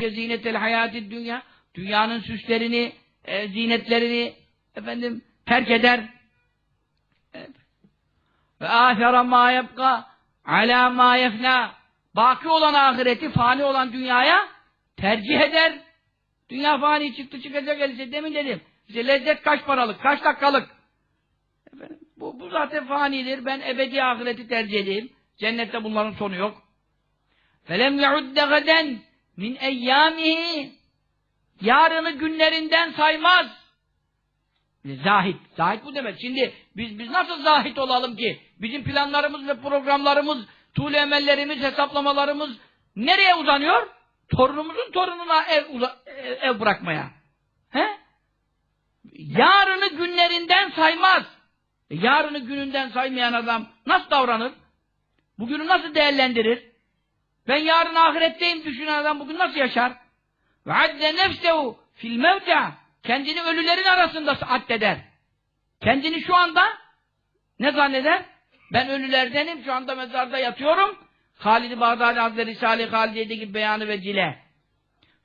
zinetel hayatid dünya dünyanın süslerini, e, zinetlerini efendim terk eder. Evet. Ve ahira ma yebqa ala ma yefna baki olan ahireti fani olan dünyaya tercih eder. Dünya fani çıktı çıkacak elbise demin dedim. İşte lezzet kaç paralık, kaç dakikalık. Efendim, bu, bu zaten fanidir. Ben ebedi ahireti tercih edeyim. Cennette bunların sonu yok. Felem yaudde gaden min eyyamihi yarını günlerinden saymaz. Zahit. Zahit bu demek. Şimdi biz biz nasıl zahit olalım ki? Bizim planlarımız ve programlarımız, tuğle emellerimiz, hesaplamalarımız nereye uzanıyor? Torunumuzun torununa ev, ev bırakmaya. He? Yarını günlerinden saymaz. E, yarını gününden saymayan adam nasıl davranır? Bugünü nasıl değerlendirir? Ben yarın ahiretteyim düşünen adam bugün nasıl yaşar? Ve adde nefsehu fil mevta kendini ölülerin arasında addeder. Kendini şu anda ne zanneder? Ben ölülerdenim, şu anda mezarda yatıyorum. Halid-i Bağdadi Hazretleri Risale-i Halide'de gibi beyanı ve cile.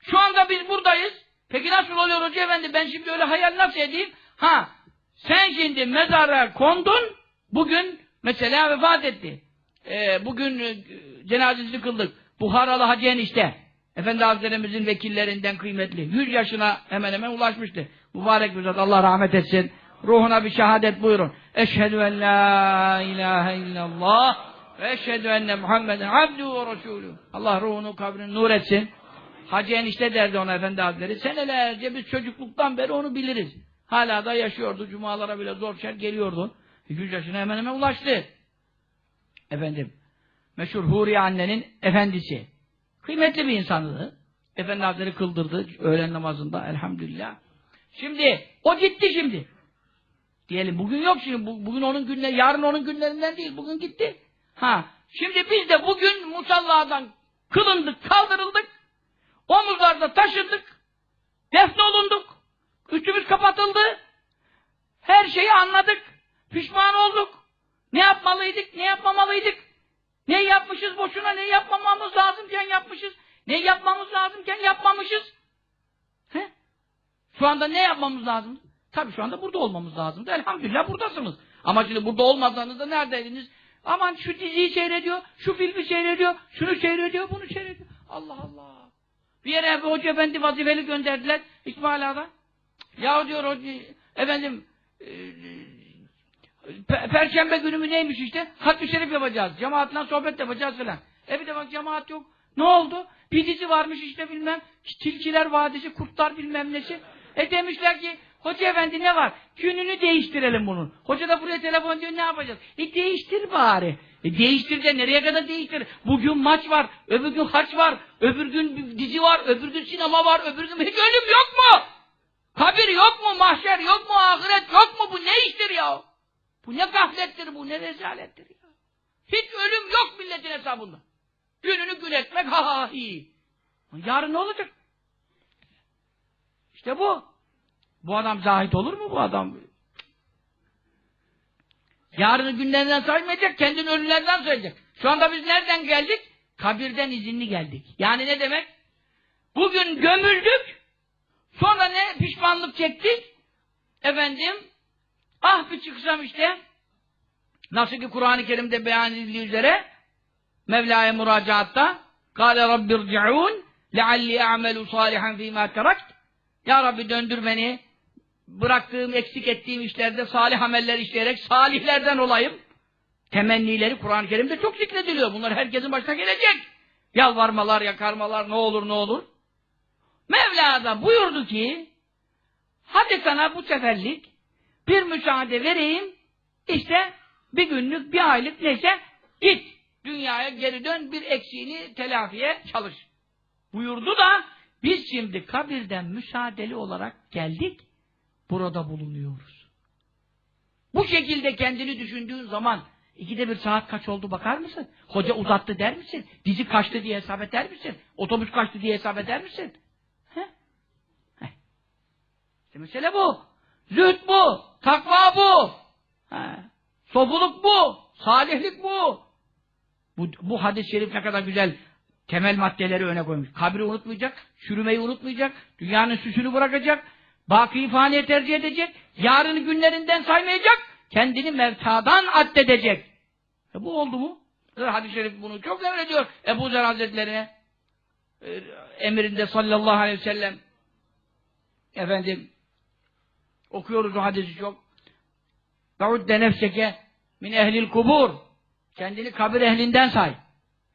Şu anda biz buradayız. Peki nasıl oluyor Hoca Efendi? Ben şimdi öyle hayal nasıl edeyim? Ha, sen şimdi mezara kondun, bugün mesela vefat etti. Ee, bugün e, cenazesini kıldık. Buharalı Hacı Enişte. Efendi Hazretlerimizin vekillerinden kıymetli. 100 yaşına hemen hemen ulaşmıştı. Mübarek bir zat. Allah rahmet etsin. Ruhuna bir şehadet buyurun. Eşhedü en la ilahe illallah ve eşhedü enne Muhammeden abduhu ve resulü. Allah ruhunu kabrini nur etsin. Hacı enişte derdi ona Efendi Hazretleri. Senelerce biz çocukluktan beri onu biliriz. Hala da yaşıyordu. Cumalara bile zor şer geliyordu. 100 yaşına hemen hemen ulaştı. Efendim, meşhur Huriye annenin efendisi. Kıymetli bir insandı. Efendi Hazretleri kıldırdı öğlen namazında elhamdülillah. Şimdi, o gitti şimdi. Diyelim bugün yok şimdi. Bugün onun günleri, yarın onun günlerinden değil. Bugün gitti. Ha, şimdi biz de bugün musalladan kılındık, kaldırıldık. Omuzlarda taşındık. Defnolunduk. Üstümüz kapatıldı. Her şeyi anladık. Pişman olduk. Ne yapmalıydık, ne yapmamalıydık? Ne yapmışız boşuna, ne yapmamamız lazımken yapmışız. Ne yapmamız lazımken yapmamışız. He? Şu anda ne yapmamız lazım? Tabii şu anda burada olmamız lazımdı. Elhamdülillah buradasınız. Ama şimdi burada olmasanız neredeydiniz? Aman şu diziyi seyrediyor, şu filmi seyrediyor, şunu seyrediyor, bunu seyrediyor. Allah Allah. Bir yere bir hoca efendi vazifeli gönderdiler İsmail Ağa'da. Ya diyor hoca, efendim e, Perşembe günü mü neymiş işte? Hatmi Şerif yapacağız. Cemaatle sohbet yapacağız filan. E bir de bak cemaat yok. Ne oldu? Bir dizi varmış işte bilmem. Tilkiler Vadisi, Kurtlar bilmem nesi. E demişler ki Hoca efendi ne var? Gününü değiştirelim bunun. Hoca da buraya telefon diyor ne yapacağız? E değiştir bari. E değiştir de nereye kadar değiştir? Bugün maç var, öbür gün haç var, öbür gün dizi var, öbür gün sinema var, öbür gün hiç ölüm yok mu? Kabir yok mu? Mahşer yok mu? Ahiret yok mu? Bu ne iştir ya? Bu ne gaflettir bu, ne rezalettir ya. Hiç ölüm yok milletin hesabında. Gününü gün etmek ha ha iyi. Yarın ne olacak? İşte bu. Bu adam zahit olur mu bu adam? Yarını günlerinden saymayacak, kendini ölülerden sayacak. Şu anda biz nereden geldik? Kabirden izinli geldik. Yani ne demek? Bugün gömüldük, sonra ne pişmanlık çektik? Efendim, Ah bir çıksam işte. Nasıl ki Kur'an-ı Kerim'de beyan edildiği üzere Mevla'ya müracaatta Kale Rabbirci'un lealli a'melu salihan fîmâ terakt Ya Rabbi döndür beni bıraktığım, eksik ettiğim işlerde salih ameller işleyerek salihlerden olayım. Temennileri Kur'an-ı Kerim'de çok zikrediliyor. Bunlar herkesin başına gelecek. Yalvarmalar, yakarmalar ne olur ne olur. Mevla da buyurdu ki hadi sana bu seferlik bir müsaade vereyim işte bir günlük, bir aylık neyse git. Dünyaya geri dön bir eksiğini telafiye çalış. Buyurdu da biz şimdi kabirden müsaadeli olarak geldik burada bulunuyoruz. Bu şekilde kendini düşündüğün zaman ikide bir saat kaç oldu bakar mısın? Hoca uzattı der misin? Dizi kaçtı diye hesap eder misin? Otobüs kaçtı diye hesap eder misin? He? He. İşte mesele bu. Zühd bu. Takva bu. He. Sobuluk bu. Salihlik bu. Bu, bu hadis-i şerif ne kadar güzel temel maddeleri öne koymuş. Kabri unutmayacak, çürümeyi unutmayacak, dünyanın süsünü bırakacak, bakiyi faniye tercih edecek, yarını günlerinden saymayacak, kendini mevtadan addedecek. E bu oldu mu? Hadis-i şerif bunu çok emrediyor Ebu Zer Hazretlerine. E, emrinde sallallahu aleyhi ve sellem efendim okuyoruz o hadisi çok. Davudde nefseke min ehlil kubur. Kendini kabir ehlinden say.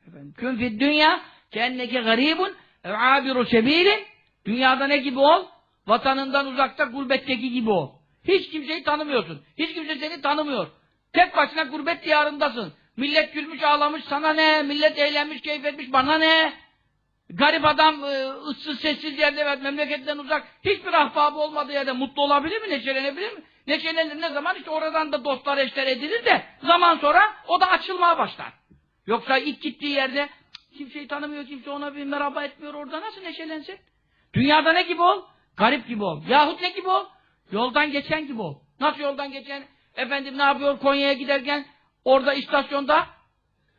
Efendim, Kün fid dünya kendeki garibun ev sebilin. Dünyada ne gibi ol? Vatanından uzakta gurbetteki gibi ol. Hiç kimseyi tanımıyorsun. Hiç kimse seni tanımıyor. Tek başına gurbet diyarındasın. Millet gülmüş ağlamış sana ne? Millet eğlenmiş keyif etmiş bana ne? Garip adam e, ıssız sessiz yerde evet, memleketten uzak hiçbir ahbabı olmadığı yerde mutlu olabilir mi? Neşelenebilir mi? Neşelenir ne zaman? işte oradan da dostlar eşler edilir de zaman sonra o da açılmaya başlar. Yoksa ilk gittiği yerde kimseyi tanımıyor, kimse ona bir merhaba etmiyor orada nasıl neşelensin? Dünyada ne gibi ol? Garip gibi ol. Yahut ne gibi ol? Yoldan geçen gibi ol. Nasıl yoldan geçen? Efendim ne yapıyor Konya'ya giderken orada istasyonda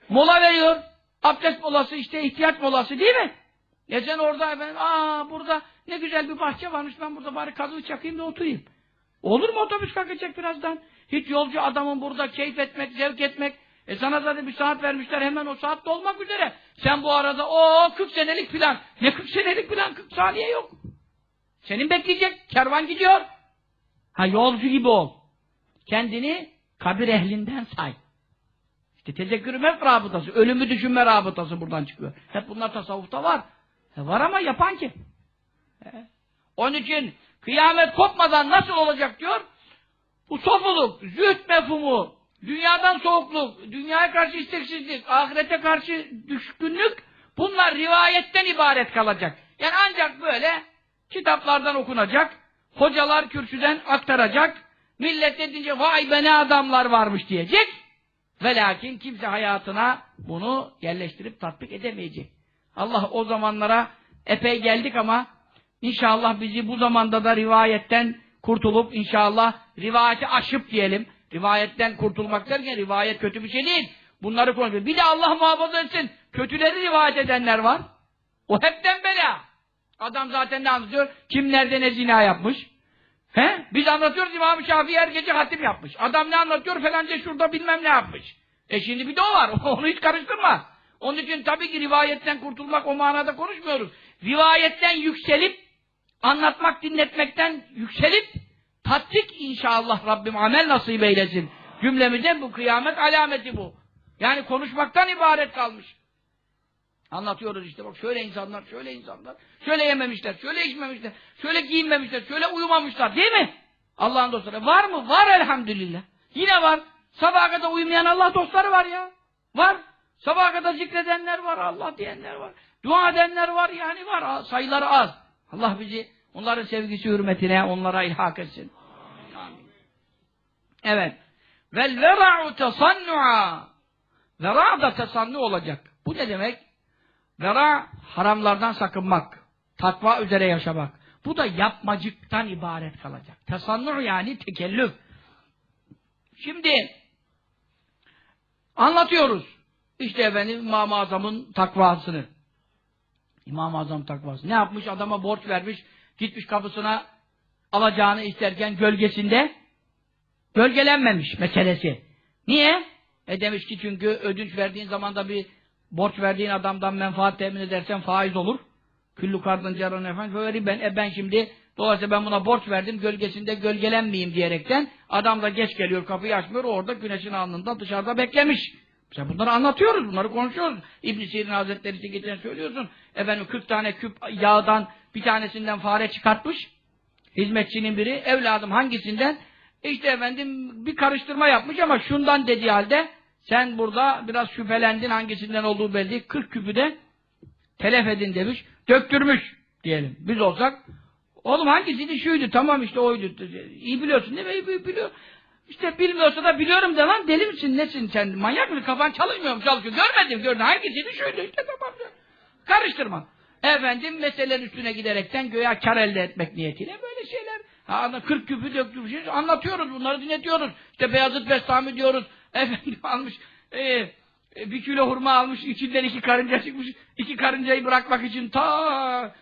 mola veriyor. Abdest molası işte ihtiyaç molası değil mi? Ya sen orada efendim aa burada ne güzel bir bahçe varmış ben burada bari kazığı çakayım da oturayım. Olur mu otobüs kalkacak birazdan? Hiç yolcu adamın burada keyif etmek, zevk etmek. E sana zaten bir saat vermişler hemen o saat dolmak üzere. Sen bu arada o 40 senelik plan. Ne 40 senelik plan? 40 saniye yok. Senin bekleyecek. Kervan gidiyor. Ha yolcu gibi ol. Kendini kabir ehlinden say. İşte tezekkürü mef rabıtası, ölümü düşünme rabıtası buradan çıkıyor. Hep bunlar tasavvufta var. E var ama yapan kim? E. Onun için kıyamet kopmadan nasıl olacak diyor? Bu sofuluk, züht mefhumu, dünyadan soğukluk, dünyaya karşı isteksizlik, ahirete karşı düşkünlük bunlar rivayetten ibaret kalacak. Yani ancak böyle kitaplardan okunacak, hocalar kürsüden aktaracak, millet edince vay be ne adamlar varmış diyecek. Ve lakin kimse hayatına bunu yerleştirip tatbik edemeyecek. Allah o zamanlara epey geldik ama inşallah bizi bu zamanda da rivayetten kurtulup inşallah rivayeti aşıp diyelim. Rivayetten kurtulmak derken rivayet kötü bir şey değil. Bunları konuşuyor. Bir de Allah muhafaza etsin. Kötüleri rivayet edenler var. O hepten bela. Adam zaten ne anlatıyor? Kim nerede ne zina yapmış? He? Biz anlatıyoruz İmam-ı Şafii her gece hatim yapmış. Adam ne anlatıyor falanca şurada bilmem ne yapmış. E şimdi bir de o var. Onu hiç karıştırma. Onun için tabii ki rivayetten kurtulmak o manada konuşmuyoruz. Rivayetten yükselip anlatmak, dinletmekten yükselip tatbik inşallah Rabbim amel nasip eylesin. Cümlemize bu kıyamet alameti bu. Yani konuşmaktan ibaret kalmış. Anlatıyoruz işte bak şöyle insanlar, şöyle insanlar, şöyle yememişler, şöyle içmemişler, şöyle giyinmemişler, şöyle uyumamışlar değil mi? Allah'ın dostları. Var mı? Var elhamdülillah. Yine var. Sabaha kadar uyumayan Allah dostları var ya. Var. Sabaha kadar zikredenler var, Allah diyenler var. Dua edenler var yani var. Sayıları az. Allah bizi onların sevgisi hürmetine onlara ilhak etsin. Amin. Evet. Vel vera'u tesannu'a. Vera da tesannu olacak. Bu ne demek? Vera haramlardan sakınmak. Takva üzere yaşamak. Bu da yapmacıktan ibaret kalacak. Tesannu yani tekellüf. Şimdi anlatıyoruz. İşte efendim İmam-ı Azam'ın takvasını. İmam-ı Azam takvası. Ne yapmış? Adama borç vermiş. Gitmiş kapısına alacağını isterken gölgesinde gölgelenmemiş meselesi. Niye? E demiş ki çünkü ödünç verdiğin zaman da bir borç verdiğin adamdan menfaat temin edersen faiz olur. Küllü kardın carın efendim. Böyle ben, e ben şimdi dolayısıyla ben buna borç verdim gölgesinde gölgelenmeyeyim diyerekten adam da geç geliyor kapıyı açmıyor orada güneşin alnında dışarıda beklemiş. Sen bunları anlatıyoruz, bunları konuşuyoruz. İbn Sirin Hazretleri için geçen söylüyorsun. Efendim 40 tane küp yağdan bir tanesinden fare çıkartmış. Hizmetçinin biri, evladım hangisinden? İşte efendim bir karıştırma yapmış ama şundan dediği halde sen burada biraz şüphelendin hangisinden olduğu belli. 40 küpü de telef edin demiş. Döktürmüş diyelim. Biz olsak oğlum hangisiydi şuydu tamam işte oydu. İyi biliyorsun değil mi? İyi biliyor. İşte bilmiyorsa da biliyorum de lan deli misin nesin sen manyak mısın kafan çalışmıyor mu çalışıyor görmedim gördüm hangisiydi şuydu işte tamam karıştırma efendim meselenin üstüne giderekten göğe kar elde etmek niyetiyle böyle şeyler ha, 40 küpü döktürmüşüz anlatıyoruz bunları dinletiyoruz işte Beyazıt Bestami diyoruz efendim almış e, e, bir kilo hurma almış, içinden iki karınca çıkmış, iki karıncayı bırakmak için ta